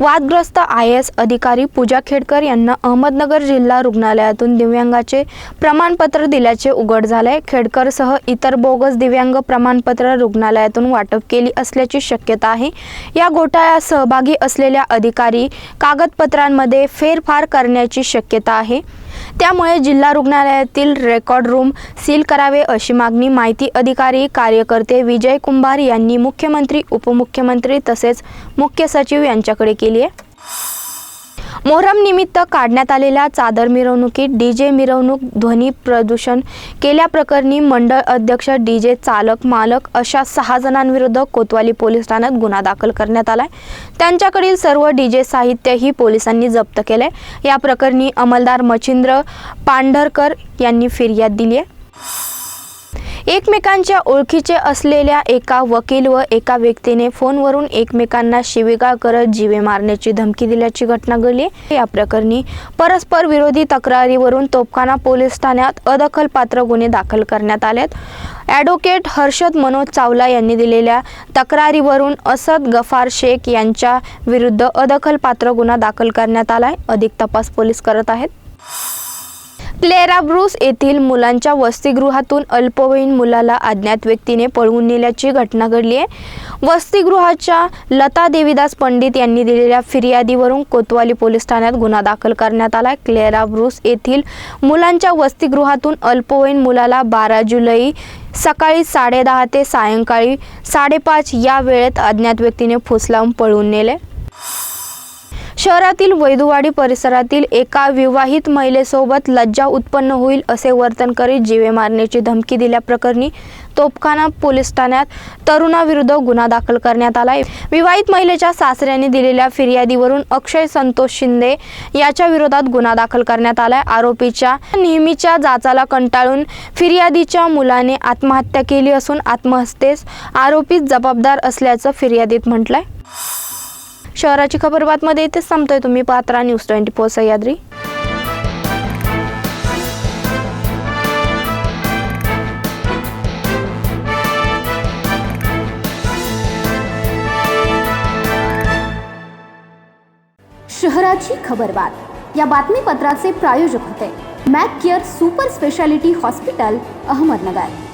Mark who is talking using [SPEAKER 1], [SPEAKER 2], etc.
[SPEAKER 1] वादग्रस्त I S अधिकारी पूजा खेडकर यांना अहमदनगर जिल्हा रुग्णालयातून दिव्यांगाचे प्रमाणपत्र दिल्याचे उघड झाले खेडकरसह इतर बोगस दिव्यांग प्रमाणपत्र रुग्णालयातून वाटप केली असल्याची शक्यता आहे. या घोटाळ्यात सहभागी असलेल्या अधिकारी कागदपत्रांमध्ये फेरफार करण्याची शक्यता आहे. त्यामुळे जिल्हा रुग्णालयातील रेकॉर्ड रूम सील करावे अशी मागणी माहिती अधिकारी कार्यकर्ते विजय कुंभार यांनी मुख्यमंत्री उपमुख्यमंत्री तसेच मुख्य सचिव यांच्याकडे केली आहे. मोहरम निमित्त काढण्यात आलेल्या चादर मिरवणुकीत डी जे मिरवणूक ध्वनी प्रदूषण केल्याप्रकरणी मंडळ अध्यक्ष डी जे चालक मालक अशा सहा जणांविरुद्ध कोतवाली पोलीस ठाण्यात गुन्हा दाखल करण्यात आलाय. त्यांच्याकडील सर्व डी जे साहित्यही पोलिसांनी जप्त केले या प्रकरणी अंमलदार मच्छिंद्र पांढरकर यांनी फिर्याद दिली आहे एकमेकांच्या ओळखीचे असलेल्या एका वकील व एका व्यक्तीने फोनवरून एकमेकांना शिविगाळ करत जीवे मारण्याची धमकी दिल्याची घटना घडली. या प्रकरणी परस्पर विरोधी तक्रारीवरून तोपखाना पोलीस ठाण्यात अदखलपात्र गुन्हे दाखल करण्यात आलेत. ॲडव्होकेट हर्षद मनोज चावला यांनी दिलेल्या तक्रारीवरून असद गफार शेख यांच्या विरुद्ध अदखलपात्र गुन्हा दाखल करण्यात आलाय. अधिक तपास पोलीस करत आहेत. क्लेराब्रुस येथील मुलांच्या वसतिगृहातून अल्पवयीन मुलाला अज्ञात व्यक्तीने पळवून नेल्याची घटना घडली आहे. वसतिगृहाच्या लता देवीदास पंडित यांनी दिलेल्या फिर्यादीवरून कोतवाली पोलीस ठाण्यात गुन्हा दाखल करण्यात आला. क्लेराब्रुस येथील मुलांच्या वसतिगृहातून अल्पवयीन मुलाला बारा जुलै सकाळी साडेदहा ते सायंकाळी साडेपाच या वेळेत अज्ञात व्यक्तीने फुसलावून पळवून नेले. शहरातील वैदुवाडी परिसरातील एका विवाहित महिलेसोबत लज्जा उत्पन्न होईल असे वर्तन करीत जीवे मारण्याची धमकी दिल्याप्रकरणी तोपखाना पोलीस ठाण्यात तरुणाविरुद्ध गुन्हा दाखल करण्यात आला विवाहित महिलेच्या सासऱ्याने दिलेल्या फिर्यादीवरून अक्षय संतोष शिंदे याच्या विरोधात गुन्हा दाखल करण्यात आलाय. आरोपीच्या नेहमीच्या जाचाला कंटाळून फिर्यादीच्या मुलाने आत्महत्या केली असून आत्महत्येस आरोपीच जबाबदार असल्याचं फिर्यादीत म्हटलंय. शहराची खबर बातमध्ये इथेच संपतोय तुम्ही. पात्रा न्यूज ट्वेंटी फोर सह्याद्री.
[SPEAKER 2] शहराची खबरबात या बातमीपत्राचे प्रायोजक होते. Mac care super speciality hospital Ahmednagar.